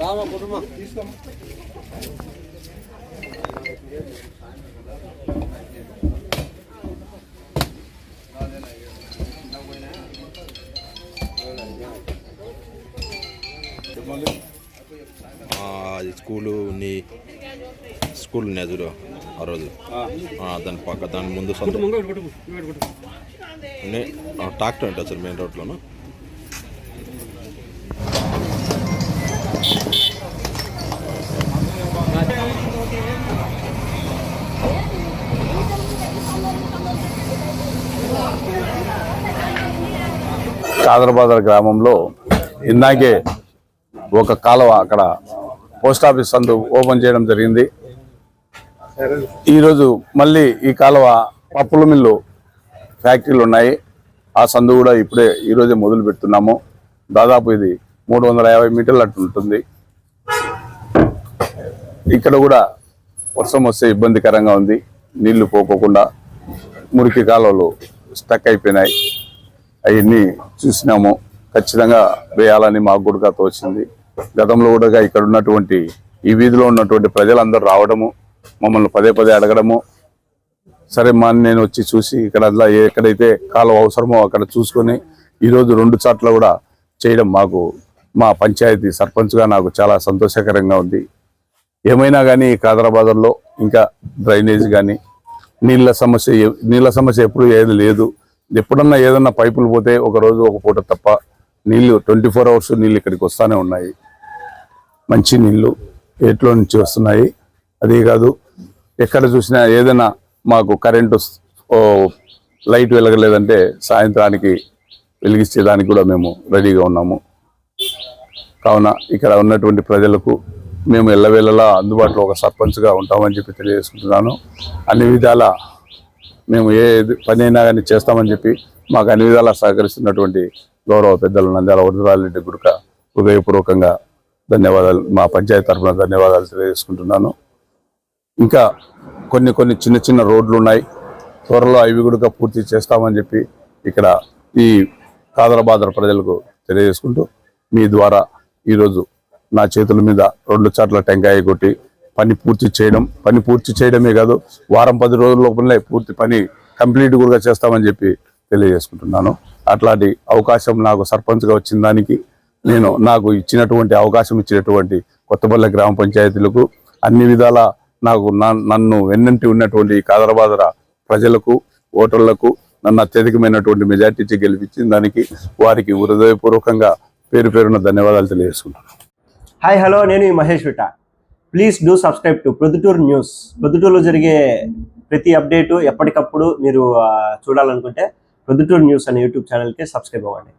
రామా కుటుంబం తీసుకోమ్మా Valeu. School నీ స్కూల్ ఉన్నాయి చూడు ఆ రోజు. ఆ, దాని పక్క దాని ముందు సొంత నే- ఆ, ట్రాక్టర్ ఉంటుంది సార్ మెయిన్ రోడ్లోను. కాదరబాదర్ గ్రామంలో ఇందాకే ఒక కాలువ అక్కడ పోస్ట్ ఆఫీస్ సందు ఓపెన్ చేయడం జరిగింది. ఈరోజు మళ్ళీ ఈ కాలువ పప్పుల మిల్లు ఫ్యాక్టరీలు ఉన్నాయి. ఆ సందు కూడా ఇప్పుడే ఈరోజే మొదలు పెడుతున్నాము. దాదాపు ఇది మూడు వందల యాభై మీటర్లు అట్టు ఉంటుంది. ఇక్కడ కూడా వర్షం వస్తే ఇబ్బందికరంగా ఉంది. నీళ్ళు పోకోకుండా మురికి కాలువలు స్టక్ అయిపోయినాయి. అవన్నీ చూసినాము. ఖచ్చితంగా వేయాలని మాకు కూడా తోచింది. గతంలో కూడా ఇక్కడ ఉన్నటువంటి ఈ వీధిలో ఉన్నటువంటి ప్రజలందరూ రావడము మమ్మల్ని పదే పదే అడగడము. సరే మా నేను వచ్చి చూసి ఇక్కడ ఎక్కడైతే కాలం అవసరమో అక్కడ చూసుకొని ఈరోజు రెండు చోట్ల కూడా చేయడం మాకు మా పంచాయతీ సర్పంచ్గా నాకు చాలా సంతోషకరంగా ఉంది. ఏమైనా కానీ కాదరాబాద్లో ఇంకా డ్రైనేజ్ కానీ నీళ్ళ సమస్య నీళ్ళ సమస్య ఎప్పుడు ఏది లేదు. ఎప్పుడన్నా ఏదన్నా పైపులు పోతే ఒక రోజు ఒక పూట తప్ప నీళ్ళు ట్వంటీ ఫోర్ అవర్స్ నీళ్ళు ఇక్కడికి వస్తానే ఉన్నాయి. మంచి నీళ్ళు ఏట్లో నుంచి వస్తున్నాయి. అదే కాదు ఎక్కడ చూసినా ఏదైనా మాకు కరెంటు లైట్ వెలగలేదంటే సాయంత్రానికి వెలిగించేదానికి కూడా మేము రెడీగా ఉన్నాము. కావున ఇక్కడ ఉన్నటువంటి ప్రజలకు మేము ఎల్లవేళలా అందుబాటులో ఒక సర్పంచ్గా ఉంటామని చెప్పి తెలియజేసుకుంటున్నాను. అన్ని విధాల మేము ఏ పని అయినా కానీ చేస్తామని చెప్పి మాకు అన్ని విధాలా సహకరిస్తున్నటువంటి గౌరవ పెద్దలు నంద్యాల వరదరాజరెడ్డి గుడుక హృదయపూర్వకంగా ధన్యవాదాలు. మా పంచాయతీ తరఫున ధన్యవాదాలు తెలియజేసుకుంటున్నాను. ఇంకా కొన్ని కొన్ని చిన్న చిన్న రోడ్లు ఉన్నాయి త్వరలో అవి కూడా పూర్తి చేస్తామని చెప్పి ఇక్కడ ఈ కాదరబాదర ప్రజలకు తెలియజేసుకుంటూ మీ ద్వారా ఈరోజు నా చేతుల మీద రెండు చాట్ల టెంకాయ కొట్టి పని పూర్తి చేయడం పని పూర్తి చేయడమే కాదు వారం పది రోజుల లోపలనే పూర్తి పని కంప్లీట్ కూడా చేస్తామని చెప్పి తెలియజేసుకుంటున్నాను. అట్లాంటి అవకాశం నాకు సర్పంచ్గా వచ్చిన దానికి నేను నాకు ఇచ్చినటువంటి అవకాశం ఇచ్చినటువంటి కొత్తపల్లె గ్రామ పంచాయతీలకు అన్ని విధాల నాకు నన్ను వెన్నంటి ఉన్నటువంటి కాదరబాదర ప్రజలకు ఓటర్లకు నన్ను అత్యధికమైనటువంటి మెజార్టీ ఇచ్చి గెలిపించిన దానికి వారికి హృదయపూర్వకంగా పేరు పేరున ధన్యవాదాలు తెలియజేసుకుంటాను హాయ్ హలో నేను ఈ Mahesh విట. Please do subscribe to Proddatur news ప్రొద్దుటూరులో జరిగే ప్రతి అప్డేటు ఎప్పటికప్పుడు మీరు చూడాలనుకుంటే ప్రొద్దుటూరు న్యూస్ అనే యూట్యూబ్ ఛానల్కి సబ్స్క్రైబ్ అవ్వండి.